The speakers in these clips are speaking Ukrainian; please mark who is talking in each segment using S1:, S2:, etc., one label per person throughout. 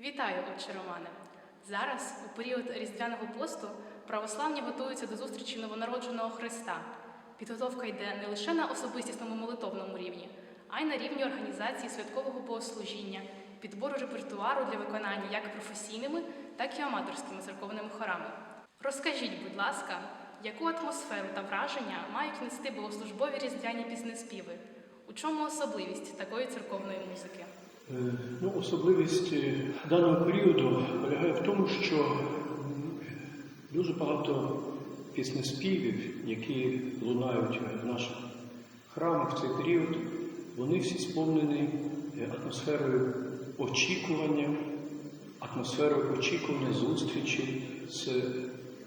S1: Вітаю, отче Романе! Зараз, у період Різдвяного посту, православні готуються до зустрічі новонародженого Христа. Підготовка йде не лише на особистісному молитовному рівні, а й на рівні організації святкового богослужіння, підбору репертуару для виконання як професійними, так і аматорськими церковними хорами. Розкажіть, будь ласка, яку атмосферу та враження мають нести богослужбові різдвяні піснеспіви? У чому особливість такої церковної музики?
S2: Е, Ну, особливість е, даного періоду полягає в тому, що дуже багато піснеспівів, які лунають в наших храмах в цей період, вони всі сповнені е, атмосферою очікування, атмосферою очікування зустрічі з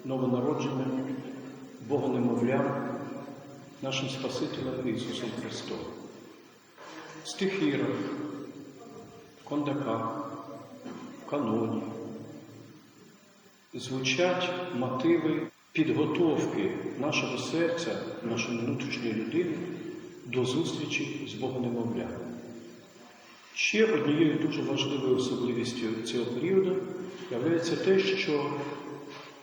S2: новонародженим Богонемовлям, нашим Спасителем Ісусом Христом. В в каноні звучать мотиви підготовки нашого серця, нашої внутрішньої людини до зустрічі з Богом немовля. Ще однією дуже важливою особливістю цього періоду є те, що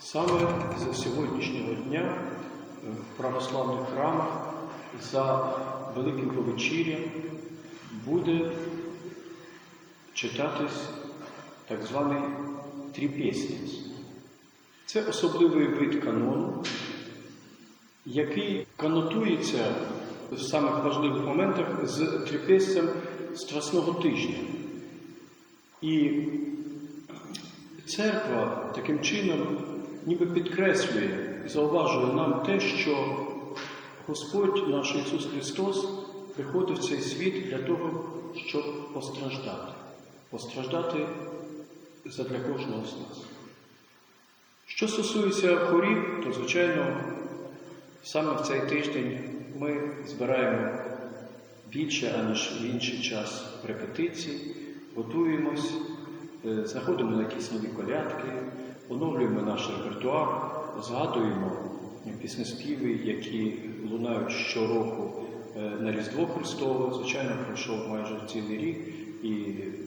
S2: саме з сьогоднішнього дня в православних храмах за Великим Повечір'ям буде читатись так званий тріпєсніць. Це особливий вид канону, який канотується в самих важливих моментах з тріпєсцем Страсного тижня. І церква таким чином ніби підкреслює і зауважує нам те, що Господь наш Ісус Христос приходив в цей світ для того, щоб постраждати. Постраждати задля кожного з нас. Що стосується хорів, то, звичайно, саме в цей тиждень ми збираємо більше, аніж в інший час репетицій, готуємось, е, знаходимо на якісь нові колядки, оновлюємо наш репертуар, згадуємо піснеспіви, які лунають щороку е, на Різдво Христове. Звичайно, пройшов майже цілий рік і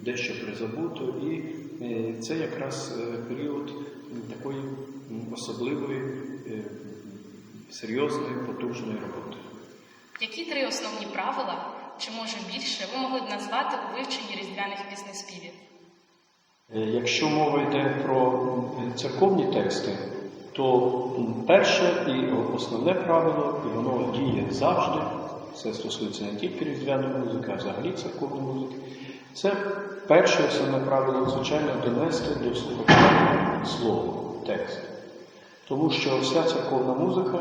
S2: дещо призабуто. І е, це якраз е, період такої особливої, е, серйозної, потужної роботи.
S1: Які три основні правила, чи може більше, ви могли б назвати у вивченні різдвяних піснеспівів?
S2: Якщо мова йде про церковні тексти, то перше і основне правило, і воно діє завжди, це стосується не тільки різдвяної музики, а взагалі церковної музики. Це перше основне правило, звичайно, донести до слухача слово, текст. Тому що вся церковна музика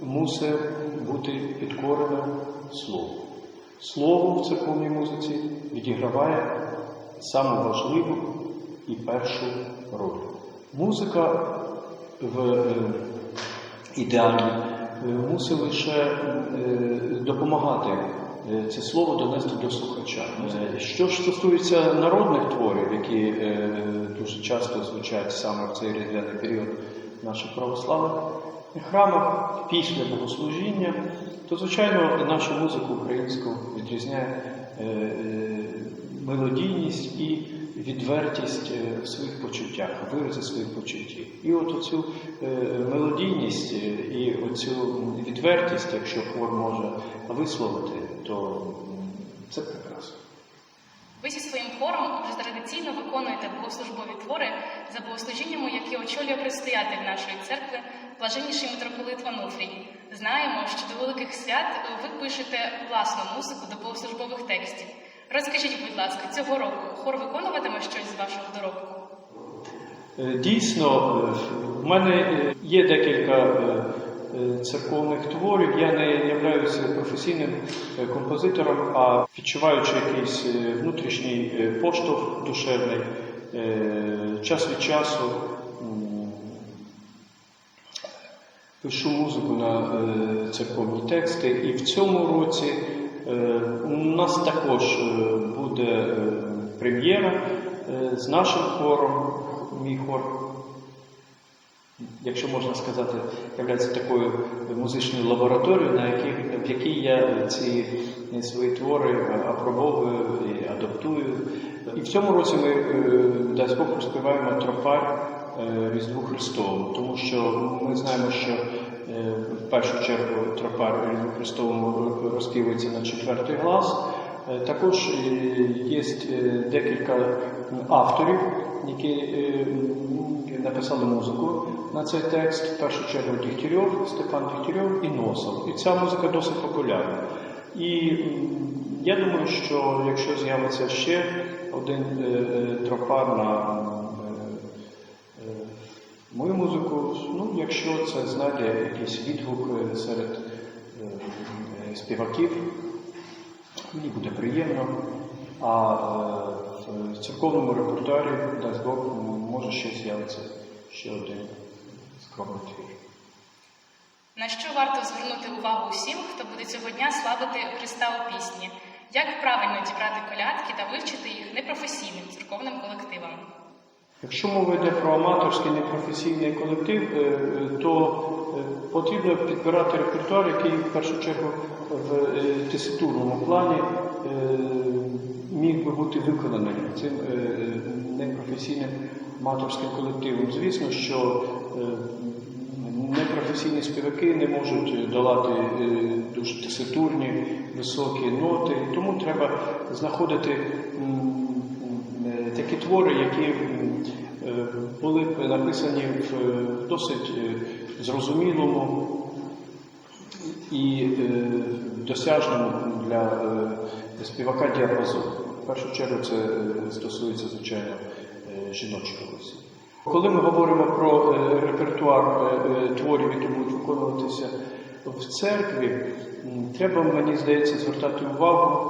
S2: мусить бути підкорена слову. Слово в церковній музиці відіграває саму важливу і першу роль. Музика в е, ідеалі е, мусить лише е, допомагати це слово донести до слухача. Е, Що ж стосується народних творів, які е, дуже часто звучать саме в цей різдвяний період наших православних храмах після богослужіння, то, звичайно, нашу музику українську відрізняє е, е, мелодійність і відвертість е, в своїх почуттях, вирази своїх почуттів. І от оцю е, мелодійність е, і оцю відвертість, якщо хор може висловити, то це прекрасно.
S1: Ви зі своїм хором вже традиційно виконуєте богослужбові твори за богослужіннями, які очолює предстоятель нашої церкви, блаженніший митрополит Вануфрій. Знаємо, що до великих свят ви пишете власну музику до богослужбових текстів. Розкажіть, будь ласка, цього року хор виконуватиме щось з вашого доробку?
S2: Е, Дійсно, е, в мене е, є декілька церковних творів. Я не являюся професійним е, композитором, а відчуваючи якийсь е, внутрішній е, поштовх душевний, е, час від часу пишу музику на е, церковні тексти. І в цьому році е, у нас також е, буде е, прем'єра е, з нашим хором, мій хор якщо можна сказати, є такою музичною лабораторією, на якій, в якій я ці свої твори апробовую і адаптую. І в цьому році ми, е, дасть Бог, розпіваємо тропар е, Різдву Христову, тому що ми знаємо, що е, в першу чергу тропар Різдву Христовому розпівується на четвертий глас. Е, Також е, є е, декілька авторів, які написали музику на цей текст. В першу чергу Дігтярьов, Степан Дігтярьов і Носов. І ця музика досить популярна. І я думаю, що якщо з'явиться ще один тропар на мою музику, ну, якщо це знайде якийсь відгук серед співаків, мені буде приємно. А е, в церковному репертуарі, дасть Бог, може ще з'явиться ще один скромний твір.
S1: На що варто звернути увагу усім, хто буде цього дня славити Христа у пісні? Як правильно дібрати колядки та вивчити їх непрофесійним церковним колективам?
S2: Якщо мова йде про аматорський непрофесійний колектив, е, то е, потрібно підбирати репертуар, який в першу чергу в е, теситурному плані міг би бути виконаний цим непрофесійним аматорським колективом. Звісно, що непрофесійні співаки не можуть долати дуже теситурні, високі ноти, тому треба знаходити такі твори, які були написані в е, досить е, зрозумілому і е, досяжному для е, співака діапазону. В першу чергу це е, стосується, звичайно, е, жіночих. Коли ми говоримо про е, репертуар е, е, творів, які будуть виконуватися в церкві, треба, мені здається, звертати увагу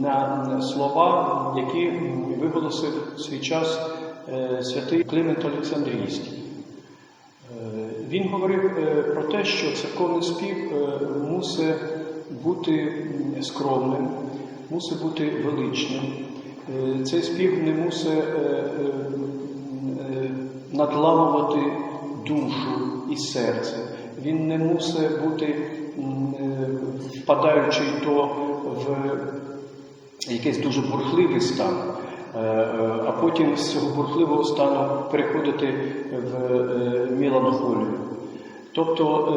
S2: на слова, які виголосив свій час е, святий Климент Олександрійський. Е, Він говорив е, про те, що церковний спів е, мусить бути скромним, мусить бути величним. Е, Цей спів не мусить е, е, е, надламувати душу і серце. Він не мусить бути м, е, впадаючий то в якийсь дуже бурхливий стан, е, е, а потім з цього бурхливого стану переходити в е, меланхолію. Тобто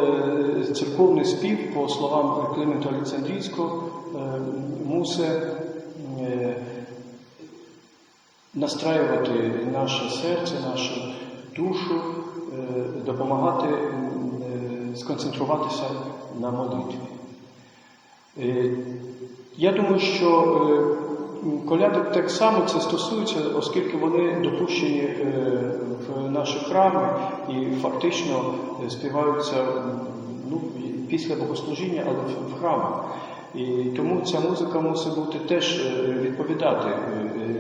S2: е, церковний спів, по словам Климента Олександрійського, е, мусить е, настраювати наше серце, нашу душу, е, допомагати е, сконцентруватися на молитві. Е, Я думаю, що е, колядок так само це стосується, оскільки вони допущені е, в наші храми і фактично е, співаються ну, після богослужіння, але в- храмах. І тому ця музика мусить бути теж е, відповідати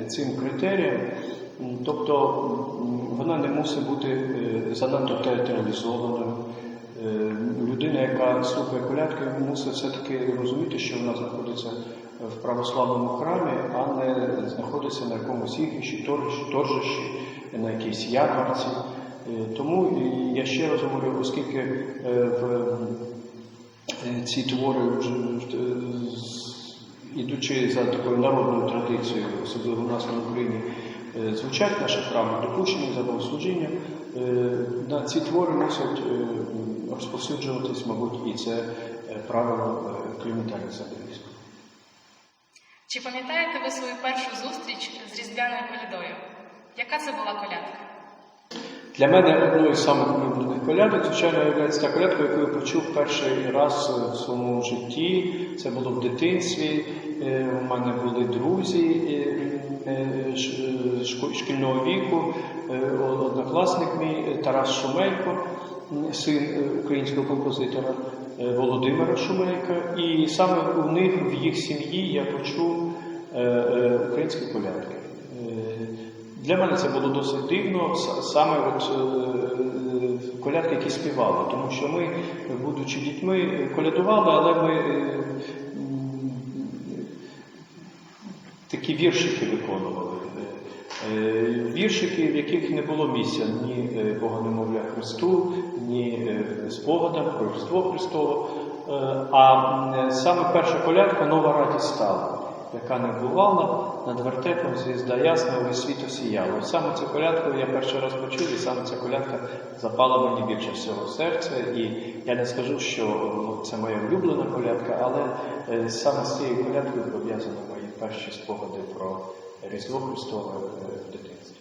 S2: цим критеріям. Тобто вона не мусить бути занадто театралізованою. Людина, яка слухає колядки, мусить все-таки розуміти, що вона знаходиться в православному храмі, а не знаходиться на якомусь ігрищі, торжищі, на якійсь ярмарці. Е, Тому я ще раз говорю, оскільки е, в е, ці твори, ідучи за такою народною традицією, особливо у нас на Україні, звучать наші храми, допущені за богослужіння, на ці твори мусять розповсюджуватись, мабуть, і це правило е, Клімента Олександрівського.
S1: Чи пам'ятаєте ви свою першу зустріч з різдвяною колядою? Яка це була колядка?
S2: Для мене одною з самих улюблених колядок, звичайно, є та колядка, яку я почув перший раз в своєму житті. Це було в дитинстві. Е, У мене були друзі е, е, шкільного віку, однокласник мій Тарас Шумейко, син е, українського композитора е, Володимира Шумейка. І саме у них в їх сім'ї я почув е, українські колядки. Для мене це було досить дивно, саме от колядки, які співали, тому що ми, будучи дітьми, колядували, але ми такі віршики виконували. Е, Віршики, в яких не було місця ні е, Богонемовля Христу, ні е, спогадам про Різдво Христове. Е, А саме перша колядка нова радість стала, яка не бувала над вертепом звізда ясна, весь світ осіяло. Саме цю колядку я перший раз почув, і саме ця колядка запала мені більше всього в серце. І я не скажу, що це моя улюблена колядка, але саме з цією колядкою пов'язані мої перші спогади про Різдво Христове е, в дитинстві.